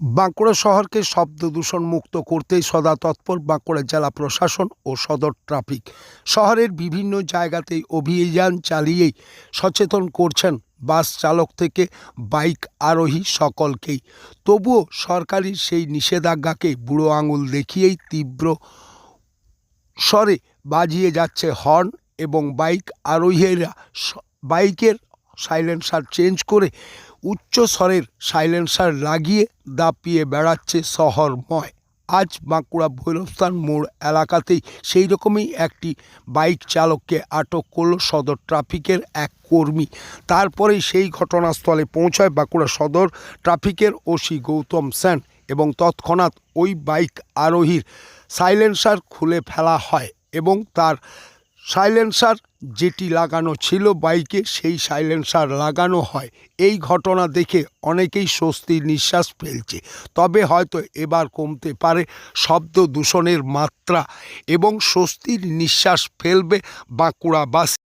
বাঁকুড়া শহরকে শব্দ দূষণ মুক্ত করতেই সদা তৎপর বাঁকুড়া জেলা প্রশাসন ও সদর ট্রাফিক। শহরের বিভিন্ন জায়গাতেই অভিযান চালিয়েই সচেতন করছেন বাস চালক থেকে বাইক আরোহী সকলকেই। তবুও সরকারি সেই নিষেধাজ্ঞাকে বুড়ো আঙুল দেখিয়েই তীব্র স্বরে বাজিয়ে যাচ্ছে হর্ন এবং বাইক আরোহীরা বাইকের সাইলেন্সার চেঞ্জ করে উচ্চ স্বরের সাইলেন্সার লাগিয়ে দাপিয়ে বেড়াচ্ছে শহরময়। আজ বাঁকুড়া ভৈরবস্থান মোড় এলাকাতেই সেই রকমই একটি বাইক চালককে আটক করল সদর ট্রাফিকের এক কর্মী। তারপরেই সেই ঘটনাস্থলে পৌঁছায় বাঁকুড়া সদর ট্রাফিকের ওসি গৌতম সেন এবং তৎক্ষণাৎ ওই বাইক আরোহীর সাইলেন্সার খুলে ফেলা হয় এবং তার সাইলেন্সার যেটি লাগানো ছিল বাইকে, সেই সাইলেন্সার লাগানো হয়। এই ঘটনা দেখে অনেকেই স্বস্তির নিঃশ্বাস ফেলছে। তবে হয়তো এবার কমতে পারে শব্দ দূষণের মাত্রা এবং স্বস্তির নিঃশ্বাস ফেলবে বাঁকুড়াবাসী।